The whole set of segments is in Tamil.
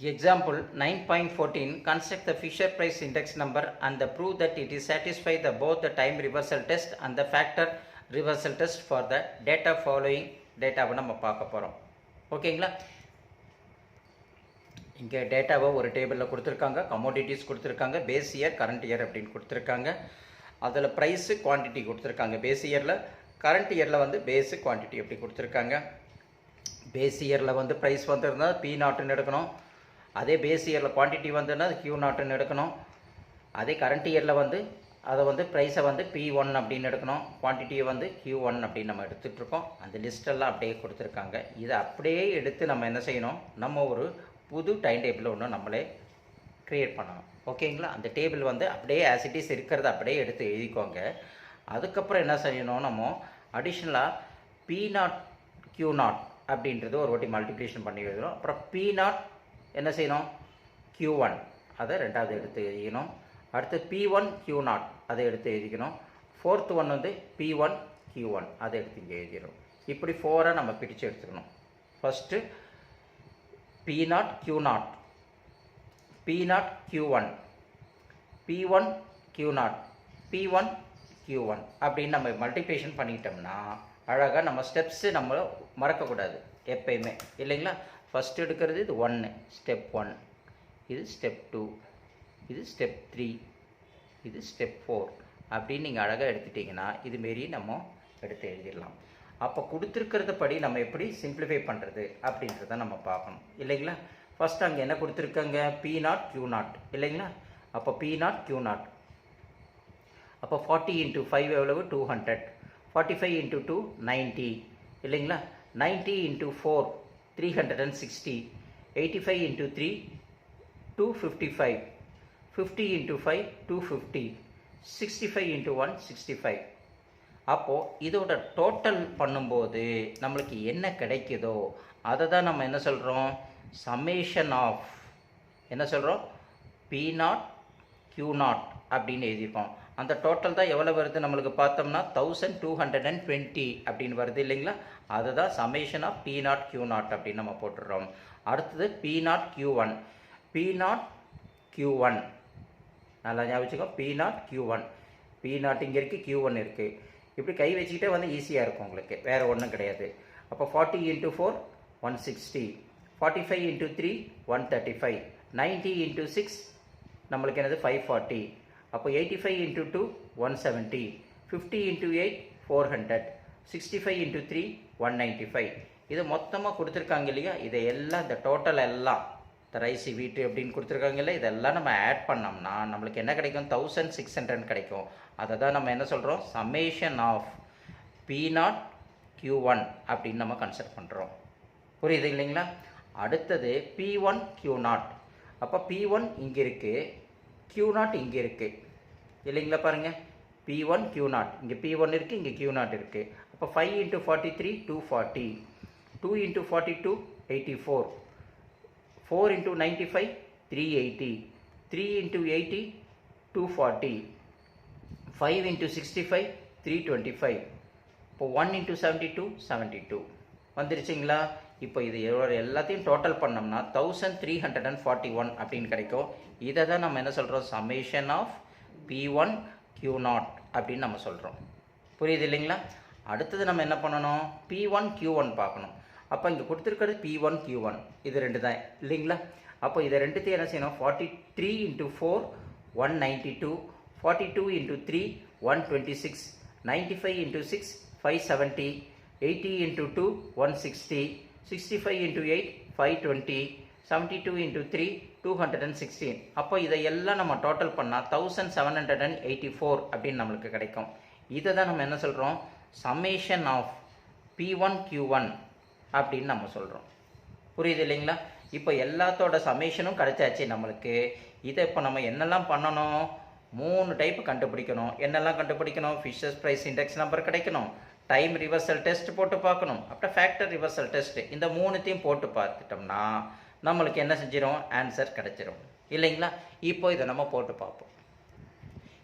Example 9.14 Construct the Fisher Price index number and the prove that it is satisfy the both the time reversal test and the factor reversal test for the data following டேட்டாவை நம்ம பார்க்க போகிறோம் ஓகேங்களா இங்கே டேட்டாவை ஒரு டேபிளில் கொடுத்துருக்காங்க கமோடிட்டிஸ் கொடுத்துருக்காங்க பேஸ் இயர் கரண்ட் இயர் அப்படின்னு கொடுத்துருக்காங்க. அதில் ப்ரைஸு குவான்டிட்டி கொடுத்துருக்காங்க. பேஸ் இயரில் கரண்ட் இயரில் வந்து பேஸு குவான்டிட்டி எப்படி கொடுத்துருக்காங்க. பேஸ் இயரில் வந்து ப்ரைஸ் வந்திருந்தா பி நாட்டுன்னு எடுக்கணும். அதே பேஸ் இயரில் குவான்டிட்டி வந்துன்னா அது கியூ நாட்டுன்னு எடுக்கணும். அதே கரண்ட் இயரில் வந்து அதை வந்து ப்ரைஸை வந்து பி ஒன் அப்படின்னு எடுக்கணும். குவான்டிட்டியை வந்து கியூ ஒன் அப்படின்னு நம்ம எடுத்துகிட்ருக்கோம் அந்த லிஸ்டெல்லாம் அப்படியே கொடுத்துருக்காங்க. இதை அப்படியே எடுத்து நம்ம என்ன செய்யணும்? நம்ம ஒரு புது டைம் டேபிள் ஒன்று நம்மளே க்ரியேட் பண்ணணும். ஓகேங்களா அந்த டேபிள் வந்து அப்படியே ஆசிட்டிஸ் இருக்கிறத அப்படியே எடுத்து எழுதிக்கோங்க. அதுக்கப்புறம் என்ன செய்யணும்? நம்ம அடிஷ்னலாக பி நாட் கியூ நாட் அப்படின்றது ஒரு வாட்டி மல்டிப்ளிகேஷன் பண்ணி எழுதுகிறோம் அப்புறம் பி நாட் என்ன செய்யணும்? கியூ ஒன் அதை ரெண்டாவது எடுத்து எழுதிக்கணும். அடுத்து பி ஒன் கியூ நாட் அதை எடுத்து எழுதிக்கணும். ஃபோர்த் ஒன் வந்து பி ஒன் கியூ ஒன் அதை எடுத்து இங்கே எழுதிடணும். இப்படி ஃபோராக நம்ம பிடிச்சு எடுத்துக்கணும். First P naught Q naught P naught Q one P one Q naught P one Q one அப்படின்னு நம்ம மல்டிப்ளிகேஷன் பண்ணிட்டோம்னா அழகாக நம்ம ஸ்டெப்ஸு நம்ம மறக்கக்கூடாது எப்பயுமே. இல்லைங்களா? ஃபஸ்ட் எடுக்கிறது இது ஒன்று ஸ்டெப் ஒன் இது ஸ்டெப் டூ இது ஸ்டெப் த்ரீ இது ஸ்டெப் ஃபோர் அப்படின்னு நீங்கள் அழகாக எடுத்துட்டிங்கன்னா இதுமாரி நம்ம எடுத்து எழுதிடலாம். அப்போ கொடுத்துருக்கிறத படி நம்ம எப்படி சிம்பிளிஃபை பண்ணுறது அப்படின்றத நம்ம பார்க்கணும். இல்லைங்களா? ஃபஸ்ட் அங்கே என்ன கொடுத்துருக்காங்க? பி நாட் கியூ நாட் இல்லைங்களா? அப்போ பி நாட் கியூ நாட் அப்போ ஃபார்ட்டி இன்ட்டு ஃபைவ் எவ்வளவு? Two hundred forty five into two ninety இல்லைங்களா? Ninety into four three hundred and sixty eighty five into three two fifty five fifty into five two fifty sixty five into one sixty five அப்போது இதோட டோட்டல் பண்ணும்போது நம்மளுக்கு என்ன கிடைக்குதோ அதை தான் நம்ம என்ன சொல்கிறோம் சமேஷன் ஆஃப் என்ன சொல்கிறோம் பி நாட் கியூ நாட் அப்படின்னு எழுதிப்போம் அந்த டோட்டல் தான் எவ்வளோ வருது? நம்மளுக்கு பார்த்தோம்னா thousand two hundred and twenty அப்படின்னு வருது இல்லைங்களா? அதுதான் summation of P naught Q naught அப்படின்னு நம்ம போட்டுடுறோம். அடுத்தது P naught Q one P naught Q one நல்லா ஞாபகம் வச்சுக்கோ. P naught Q one P naught இங்கே இருக்குது கியூ ஒன் இருக்குது இப்படி கை வச்சுக்கிட்டே வந்து ஈஸியாக இருக்கும் உங்களுக்கு. வேறு ஒன்றும் கிடையாது. அப்போ forty into four one sixty forty five into three one thirty five ninety into six நம்மளுக்கு என்னது? ஃபைவ் ஃபார்ட்டி அப்போ eighty five into two one seventy fifty into eight four hundred sixty five into three one ninety five இது மொத்தமாக கொடுத்துருக்காங்க இல்லையா? இதை எல்லாம் இந்த டோட்டல் எல்லாம் இந்த ரைசி வீட்டு அப்படின்னு கொடுத்துருக்காங்க இல்லை இதெல்லாம் நம்ம ஆட் பண்ணோம்னா நம்மளுக்கு என்ன கிடைக்கும்? தௌசண்ட் சிக்ஸ் ஹண்ட்ரட் கிடைக்கும். அதை தான் நம்ம என்ன சொல்கிறோம் summation of P naught Q one அப்படின்னு நம்ம கன்சிடர் பண்ணுறோம் புரியுது இல்லைங்களா? அடுத்தது பி ஒன் கியூ நாட் அப்போ பி ஒன் இங்கே இருக்குது கியூ நாட் இங்கே இருக்குது இல்லைங்களா பாருங்கள் பி ஒன் கியூ நாட் இங்கே பி ஒன் இருக்குது இங்கே கியூ நாட் இருக்குது அப்போ five into forty three two forty two into forty two eighty four four into ninety five three eighty three into eighty two forty five into sixty five three twenty five இப்போ one into seventy two seventy two வந்துருச்சுங்களா? இப்போ இது எவ்வளோ எல்லாத்தையும் டோட்டல் பண்ணோம்னா thousand three hundred and forty one அப்படின்னு கிடைக்கும். இதை தான் நம்ம என்ன சொல்கிறோம் summation of P one Q naught அப்படின்னு நம்ம சொல்கிறோம் புரியுது இல்லைங்களா? அடுத்தது நம்ம என்ன பண்ணணும்? பி ஒன் கியூ ஒன் பார்க்கணும். அப்போ இங்கே கொடுத்துருக்கிறது பி ஒன் கியூ ஒன் இது ரெண்டு தான் இல்லைங்களா? அப்போ இதை ரெண்டுத்தையும் என்ன செய்யணும்? Forty three into four one ninety two forty two into three one twenty six ninety five into six five seventy eighty into two one sixty sixty five into eight five twenty seventy two into three two hundred and sixteen அப்போ இதை எல்லாம் நம்ம டோட்டல் பண்ணால் thousand seven hundred and eighty four அப்படின்னு நம்மளுக்கு கிடைக்கும். இதை தான் நம்ம என்ன சொல்கிறோம் summation of P one Q one அப்படின்னு நம்ம சொல்கிறோம் புரியுது இல்லைங்களா? இப்போ எல்லாத்தோட சமேஷனும் கிடைச்சாச்சு நம்மளுக்கு. இதை இப்போ நம்ம என்னெல்லாம் பண்ணணும்? மூணு டைப் கண்டுபிடிக்கணும். என்னெல்லாம் கண்டுபிடிக்கணும்? ஃபிஷர்ஸ் ப்ரைஸ் இண்டெக்ஸ் நம்பர் கிடைக்கணும். டைம் ரிவர்சல் டெஸ்ட் போட்டு பார்க்கணும். அப்புறம் ஃபேக்டர் ரிவர்சல் டெஸ்ட் இந்த மூணுத்தையும் போட்டு பார்த்துட்டோம்னா நம்மளுக்கு என்ன செஞ்சிடும் ஆன்சர் கிடைச்சிரும். இல்லைங்களா? இப்போ இதை நம்ம போட்டு பார்ப்போம்.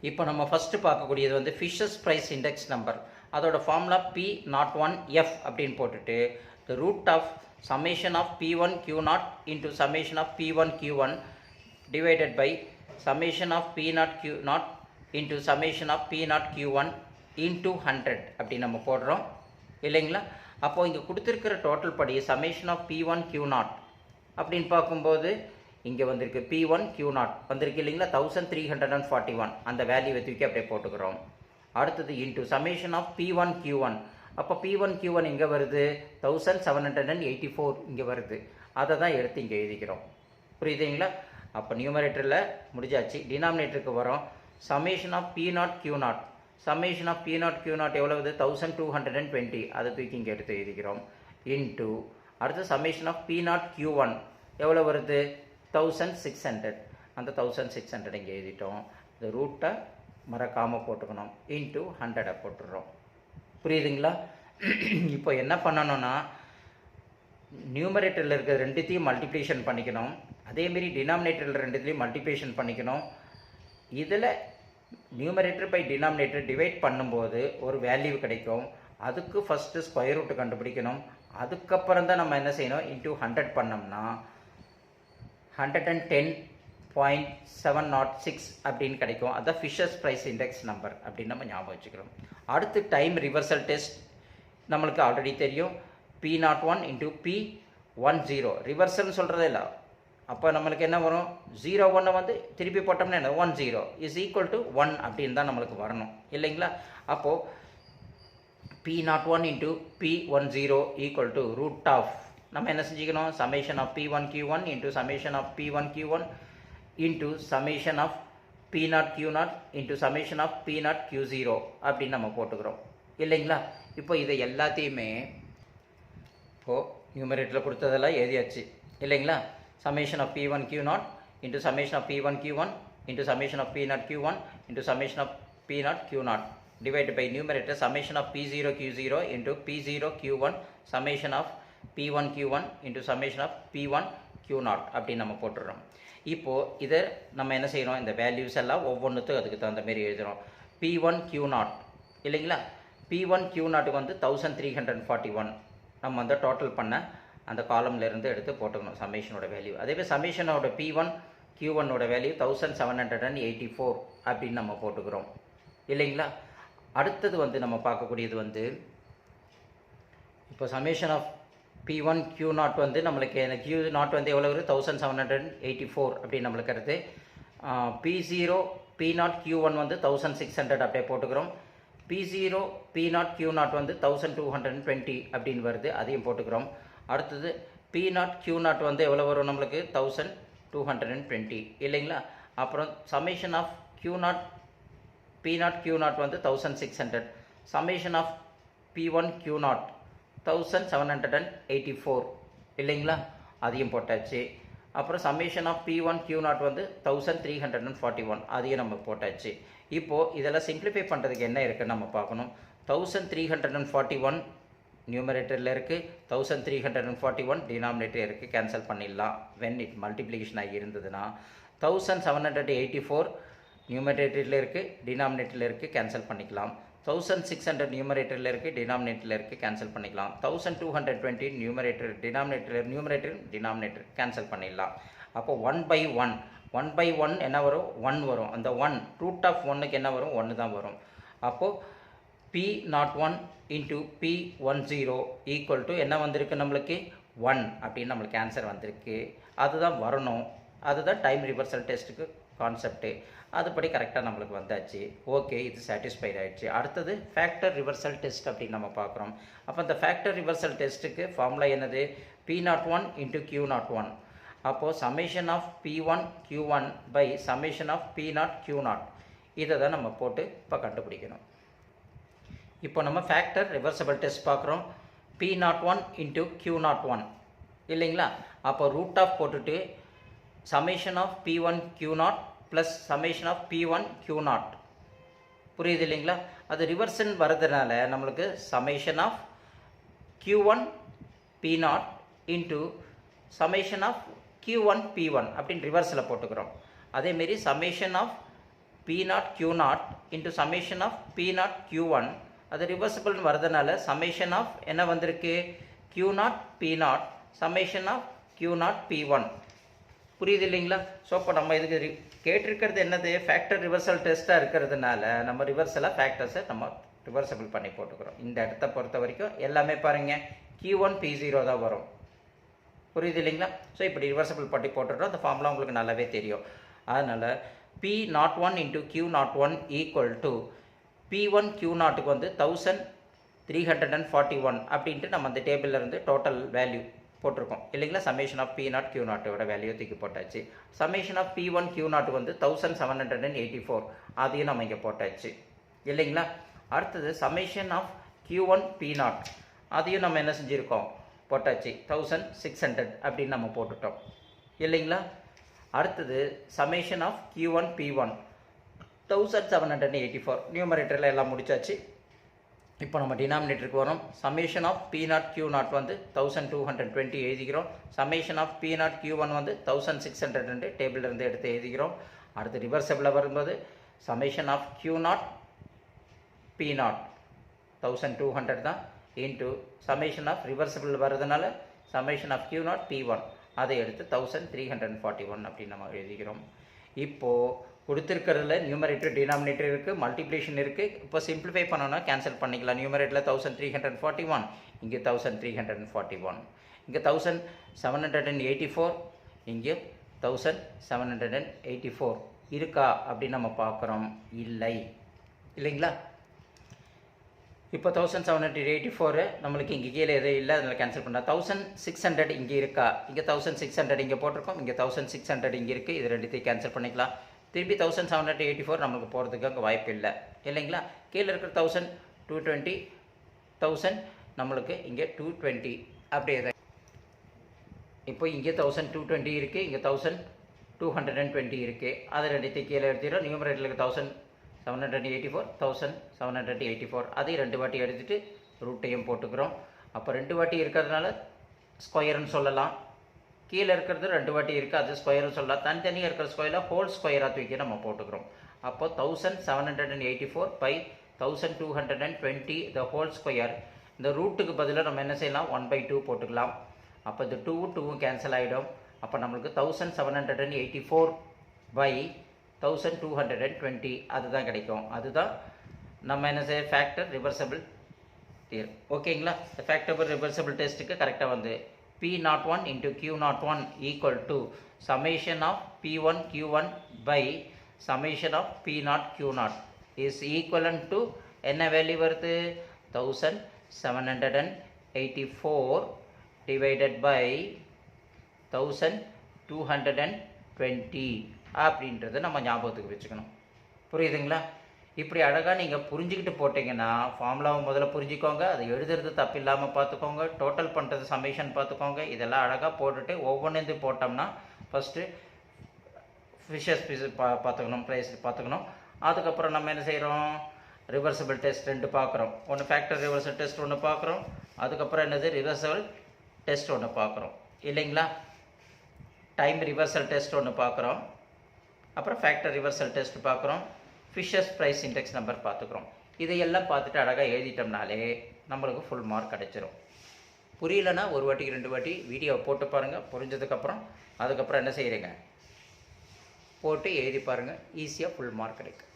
இப்போ நம்ம ஃபஸ்ட்டு பார்க்கக்கூடியது வந்து ஃபிஷர்ஸ் ப்ரைஸ் இண்டெக்ஸ் நம்பர் அதோட formula P naught one F அப்படின்னு போட்டுட்டு the root of summation of P one Q naught p1 q naught into summation of p1 q1 divided by summation of p naught q naught into summation of p naught q1 into 100 அப்படி நம்ம போடுறோம். இல்லைங்களா? அப்போது இங்கே கொடுத்துருக்கிற டோட்டல் படி summation of P one Q naught அப்படின்னு பார்க்கும்போது இங்கே வந்திருக்கு பி ஒன் கியூ நாட் வந்திருக்கு இல்லைங்களா? Thousand three hundred and forty one அந்த வேல்யூவை தூக்கி அப்படியே போட்டுக்கிறோம். அடுத்தது into summation of P one Q one அப்போ பி ஒன் கியூ ஒன் இங்கே வருது? Thousand seven hundred and eighty four இங்கே வருது. அதை தான் எடுத்து இங்கே எழுதிக்கிறோம். புரியுதுங்களா? அப்போ நியூமரேட்டரில் முடிஞ்சாச்சு. டினாமினேட்டருக்கு வரோம். Summation of P naught Q naught summation of P naught Q naught எவ்வளவு thousand two hundred and twenty அதை தூக்கி இங்கே எடுத்து எழுதிக்கிறோம். இன்டூ அடுத்து summation of P naught Q one எவ்வளோ வருது? தௌசண்ட் சிக்ஸ் ஹண்ட்ரட் அந்த தௌசண்ட் சிக்ஸ் ஹண்ட்ரட் இங்கே எழுதிட்டோம். இந்த ரூட்டை மறக்காமல் போட்டுக்கணும். இன்ட்டு ஹண்ட்ரடை போட்டுடுறோம். புரியுதுங்களா? இப்போ என்ன பண்ணணும்னா நியூமரேட்டரில் இருக்கிற ரெண்டுத்தையும் மல்டிப்ளிகேஷன் பண்ணிக்கணும். அதேமாரி டினாமினேட்டரில் ரெண்டுத்தையும் மல்டிப்ளிகேஷன் பண்ணிக்கணும். இதில் நியூமரேட்டர் பை டினாமினேட்டர் டிவைட் பண்ணும்போது ஒரு வேல்யூ கிடைக்கும். அதுக்கு ஃபஸ்ட்டு ஸ்கொயர் ரூட்டு கண்டுபிடிக்கணும். அதுக்கப்புறம் தான் நம்ம என்ன செய்யணும்? இன்டூ ஹண்ட்ரட் பண்ணோம்னா hundred and ten point seven naught six அப்படின்னு கிடைக்கும். அதுதான் ஃபிஷர்ஸ் ப்ரைஸ் இண்டெக்ஸ் நம்பர் அப்படின்னு நம்ம ஞாபகம் வச்சுக்கிறோம். அடுத்து டைம் ரிவர்சல் டெஸ்ட் நம்மளுக்கு ஆல்ரெடி தெரியும். P naught one into P one zero ரிவர்சல்னு சொல்கிறதே இல்லை. அப்போ நம்மளுக்கு என்ன வரும்? ஜீரோ ஒன்னை வந்து திருப்பி போட்டோம்னா என்ன? One zero is equal to one அப்படின்னு தான் நம்மளுக்கு வரணும். இல்லைங்களா? அப்போது P naught one into P one zero equal to root of நம்ம என்ன செஞ்சுக்கணும்? Summation of P one Q one into summation of P one Q one into summation of P naught Q naught into summation of P naught Q zero அப்படின்னு நம்ம போட்டுக்கிறோம். இல்லைங்களா? இப்போ இதை எல்லாத்தையுமே இப்போது நியூமரேட்டில் கொடுத்ததெல்லாம் எழுதியாச்சு. இல்லைங்களா? Summation of P one Q naught into summation of P one Q one into summation of P naught Q one into summation of P naught Q naught divided by numerator summation of p0 q0 into p0 q1 summation of p1 q1 into summation of p1 q0 அப்படின்னு நம்ம போட்டுடுறோம் இப்போது இதை நம்ம என்ன செய்கிறோம் இந்த வேல்யூஸ் எல்லாம் ஒவ்வொன்றுத்துக்கும் அதுக்கு தகுந்த மாதிரி எழுதுகிறோம் பி ஒன் கியூ நாட் இல்லைங்களா? பி ஒன் கியூ நாட்டுக்கு வந்து thousand three hundred forty one நம்ம வந்து டோட்டல் பண்ண அந்த காலம்லேருந்து எடுத்து போட்டுக்கணும் சமேஷனோட வேல்யூ அதே சமேஷனோட பி ஒன் கியூ ஒன்னோட value thousand seven hundred and eighty four அப்படின்னு நம்ம போட்டுக்கிறோம். இல்லைங்களா? அடுத்தது வந்து நம்ம பார்க்கக்கூடியது வந்து இப்போ summation of P one Q naught வந்து நம்மளுக்கு இந்த கியூ நாட் வந்து எவ்வளோ வரும் thousand seven hundred eighty four அப்படின்னு நம்மளுக்கு வருது. P zero P naught Q one வந்து தௌசண்ட் சிக்ஸ் ஹண்ட்ரட் அப்படியே போட்டுக்கிறோம். P zero P naught Q naught வந்து தௌசண்ட் டூ ஹண்ட்ரட் டுவெண்ட்டி அப்படின்னு வருது. அதையும் போட்டுக்கிறோம். அடுத்தது பி நாட் கியூ நாட் வந்து எவ்வளோ வரும் நம்மளுக்கு? Thousand two hundred and twenty இல்லைங்களா? அப்புறம் summation of Q naught P naught Q naught வந்து thousand six hundred summation of P one Q naught thousand seven hundred and eighty four இல்லைங்களா? அதையும் போட்டாச்சு. அப்புறம் summation of P one Q naught வந்து thousand three hundred and forty one அதையும் நம்ம போட்டாச்சு. இப்போது இதெல்லாம் சிம்பிளிஃபை பண்ணுறதுக்கு என்ன இருக்குன்னு நம்ம பார்க்கணும். Thousand three hundred and forty one நியூமரேட்டரில் இருக்குது thousand three hundred and forty one denominator இருக்குது கேன்சல் பண்ணிடலாம். வென் இட் மல்டிப்ளிகேஷன் ஆகி இருந்ததுன்னா thousand seven hundred eighty four நியூமரேட்டரில் இருக்குது டினாமினேட்டரில் இருக்குது கேன்சல் பண்ணிக்கலாம். தௌசண்ட் சிக்ஸ் ஹண்ட்ரட் நியூமரேட்டரில் இருக்குது டினாமினேட்டரில் இருக்குது கேன்சல் பண்ணிக்கலாம். Thousand two hundred twenty numerator denominator numerator denominator cancel பண்ணிடலாம். அப்போ one by one one by one என்ன வரும்? ஒன் வரும். அந்த ஒன் ரூட் ஆஃப் ஒன்னுக்கு என்ன வரும்? ஒன்று தான் வரும். அப்போது P naught one into P one zero equal to என்ன வந்திருக்கு நம்மளுக்கு? ஒன் அப்படின்னு நம்மளுக்கு ஆன்சர் வந்திருக்கு. அதுதான் வரணும். அதுதான் டைம் ரிவர்சல் டெஸ்ட்டுக்கு கான்செப்ட்டு அதுபடி கரெக்டாக நம்மளுக்கு வந்தாச்சு. ஓகே இது சாட்டிஸ்ஃபைட் ஆகிடுச்சு அடுத்தது ஃபேக்டர் ரிவர்சல் டெஸ்ட் அப்படின்னு நம்ம பார்க்குறோம். அப்போ இந்த ஃபேக்டர் ரிவர்சல் டெஸ்ட்டுக்கு ஃபார்முலா என்னது? P naught one into Q naught one அப்போது summation of P one Q one by summation of P naught Q naught இதை தான் நம்ம போட்டு இப்போ கண்டுபிடிக்கணும். இப்போ நம்ம ஃபேக்டர் ரிவர்சபிள் டெஸ்ட் பார்க்குறோம். P naught one into Q naught one இல்லைங்களா? அப்போ ரூட் ஆஃப் போட்டுட்டு summation of P one Q naught plus summation of P one Q naught புரியுது இல்லைங்களா அது ரிவர்சன் வர்றதுனால நம்மளுக்கு summation of q one p nought into summation of q one p one அப்படின்னு ரிவர்ஸில் போட்டுக்கிறோம். அதேமாரி summation of p nought q nought into summation of p nought q one அது ரிவர்சபிள்னு வரதுனால சமேஷன் ஆஃப் என்ன வந்திருக்கு? Q nought p nought summation of q nought p one புரியுது இல்லைங்களா? ஸோ இப்போ நம்ம இதுக்கு ரி- கேட்டிருக்கிறது என்னது? ஃபேக்டர் ரிவர்சல் டெஸ்ட்டாக இருக்கிறதுனால நம்ம ரிவர்சலாக ஃபேக்டர்ஸை நம்ம ரிவர்சபிள் பண்ணி போட்டுக்கிறோம். இந்த இடத்த பொறுத்த வரைக்கும் எல்லாமே பாருங்க. கியூ ஒன் பி ஜீரோ தான் வரும். புரியுது இல்லைங்களா? ஸோ இப்படி ரிவர்சபிள் பண்ணி போட்டுட்டோம். அந்த ஃபார்முலா உங்களுக்கு நல்லாவே தெரியும். அதனால் p nought one into q nought one equal to p one q நாட்டுக்கு வந்து thousand three hundred and forty one அப்படின்ட்டு நம்ம அந்த டேபிளில் இருந்து டோட்டல் வேல்யூ போட்டிருக்கோம். இல்லைங்களா? Summation of p nought q நாட்டோட வேல்யூ தூக்கி போட்டாச்சு. Summation of p one q nought வந்து thousand seven hundred and eighty four அதையும் நம்ம இங்கே போட்டாச்சு. இல்லைங்களா? அடுத்தது summation of q one p nought அதையும் நம்ம என்ன செஞ்சுருக்கோம்? போட்டாச்சு. தௌசண்ட் சிக்ஸ் ஹண்ட்ரட் அப்படின்னு நம்ம போட்டுட்டோம். இல்லைங்களா? அடுத்தது summation of q one p one thousand seven hundred eighty four நியூமரேட்டரில் எல்லாம் முடிச்சாச்சு. இப்போ நம்ம டினாமினேட்டருக்கு வரோம் summation of p nought q nought வந்து தௌசண்ட் டூ ஹண்ட்ரட் டுவெண்ட்டி எழுதிக்கிறோம். Summation of p nought q one வந்து தௌசண்ட் சிக்ஸ் ஹண்ட்ரட் ரெண்டு டேபிளிருந்து எடுத்து எழுதிக்கிறோம். அடுத்து ரிவர்சபிளில் வரும்போது summation of q nought p nought thousand two hundred தான் இன்ட்டு சமேஷன் ஆஃப் ரிவர்சபிள் வர்றதுனால summation of q nought p one அதை எடுத்து thousand three hundred forty one அப்படின்னு நம்ம எழுதிக்கிறோம். இப்போது கொடுத்துருக்கிறதுல நியூமரேட்டர் டினாமினேட்டர் இருக்குது மல்டிப்ளேஷன் இருக்குது இப்போ சிம்பிளிஃபை பண்ணோன்னா கேன்சல் பண்ணிக்கலாம். நியூமரேட்டரில் thousand three hundred forty one இங்கே thousand three hundred forty one இங்கே thousand seven hundred and eighty four இங்கே thousand seven hundred and eighty four இருக்கா அப்படின்னு நம்ம பார்க்குறோம்? இல்லை. இல்லைங்களா? இப்போ thousand seven hundred eighty four நம்மளுக்கு இங்கே கீழே எதுவும் இல்லை அதனால் கேன்சல் பண்ணலாம். தௌசண்ட் சிக்ஸ் ஹண்ட்ரட் இங்கே இருக்கா? இங்கே தௌசண்ட் சிக்ஸ் ஹண்ட்ரட் இங்கே போட்டிருக்கோம். இங்கே தௌசண்ட் சிக்ஸ் ஹண்ட்ரட் இங்கே இருக்குது இது ரெண்டுத்தையும் கேன்சல் பண்ணிக்கலாம். திருப்பி thousand seven hundred eighty four நம்மளுக்கு போகிறதுக்கு அங்கே வாய்ப்பு இல்லை. இல்லைங்களா? கீழே இருக்கிற தௌசண்ட் டூ டுவெண்ட்டி தௌசண்ட் நம்மளுக்கு இங்கே டூ டுவெண்ட்டி அப்படியே தான். இப்போ இங்கே தௌசண்ட் டூ டுவெண்ட்டி இருக்குது இங்கே thousand two hundred and twenty இருக்குது அதை ரெண்டுத்தையும் கீழே எடுத்துகிறோம் நியூமரேட்டில் thousand seven hundred eighty four thousand seven hundred eighty four அதையும் ரெண்டு வாட்டி எடுத்துகிட்டு ரூட்டையும் போட்டுக்கிறோம். அப்போ ரெண்டு வாட்டி இருக்கிறதுனால ஸ்கொயர்னு சொல்லலாம். கீழே இருக்கிறது ரெண்டு வாட்டி இருக்குது அது ஸ்கொயர்னு சொல்லலாம். தனித்தனியாக இருக்கிற ஸ்கொயரில் ஹோல் ஸ்கொயராக தூக்கி நம்ம போட்டுக்கிறோம். அப்போ thousand seven hundred and eighty four by thousand two hundred and twenty the whole square இந்த ரூட்டுக்கு பதிலாக நம்ம என்ன செய்யலாம்? ஒன் பை டூ போட்டுக்கலாம். அப்போ இந்த டூவும் டூவும் கேன்சல் ஆகிடும் அப்போ நம்மளுக்கு thousand seven hundred and eighty four by thousand two hundred and twenty அதுதான் கிடைக்கும். அதுதான் நம்ம என்ன செய்ய ஃபேக்டர் ரிவர்சபிள் ஓகேங்களா இந்த ஃபேக்டபிள் ரிவர்சபிள் டெஸ்ட்டுக்கு கரெக்டாக வந்து p nought one into q nought one equal to summation of p one q one by summation of p nought q nought is equivalent to என்ன வேல்யூ வருது? Thousand seven hundred and eighty four divided by thousand two hundred and twenty அப்படின்றத நம்ம ஞாபகத்துக்கு வச்சுக்கணும். புரியுதுங்களா? இப்படி அழகாக நீங்கள் புரிஞ்சுக்கிட்டு போட்டிங்கன்னா ஃபார்முலாவை முதல்ல புரிஞ்சுக்கோங்க அதை எழுதுறது தப்பு இல்லாமல் பார்த்துக்கோங்க டோட்டல் பண்ணுறது சமேஷன் பார்த்துக்கோங்க இதெல்லாம் அழகாக போட்டுட்டு ஒவ்வொன்று போட்டோம்னா ஃபஸ்ட்டு ஃபிஷஸ் பீஸ் பா பார்த்துக்கணும் ப்ரைஸ் பார்த்துக்கணும். அதுக்கப்புறம் நம்ம என்ன செய்கிறோம் ரிவர்சபிள் டெஸ்ட் ரெண்டு பார்க்குறோம். ஒன்று ஃபேக்டர் ரிவர்சல் டெஸ்ட் ஒன்று பார்க்குறோம். அதுக்கப்புறம் என்னது? ரிவர்சபிள் டெஸ்ட் ஒன்று பார்க்குறோம். இல்லைங்களா? டைம் ரிவர்சல் டெஸ்ட் ஒன்று பார்க்குறோம். அப்புறம் ஃபேக்டர் ரிவர்சல் டெஸ்ட் பார்க்குறோம். ஃபிஷர்ஸ் ப்ரைஸ் இண்டெக்ஸ் நம்பர் பார்த்துக்குறோம். இதையெல்லாம் பார்த்துட்டு அழகாக எழுதிட்டோம்னாலே நம்மளுக்கு ஃபுல் மார்க் கிடச்சிரும். புரியலன்னா ஒரு வாட்டிக்கு ரெண்டு வாட்டி வீடியோவை போட்டு பாருங்கள் புரிஞ்சதுக்கப்புறம் அதுக்கப்புறம் என்ன செய்கிறீங்க போட்டு எழுதி பாருங்கள் ஈஸியாக ஃபுல் மார்க் கிடைக்கும்.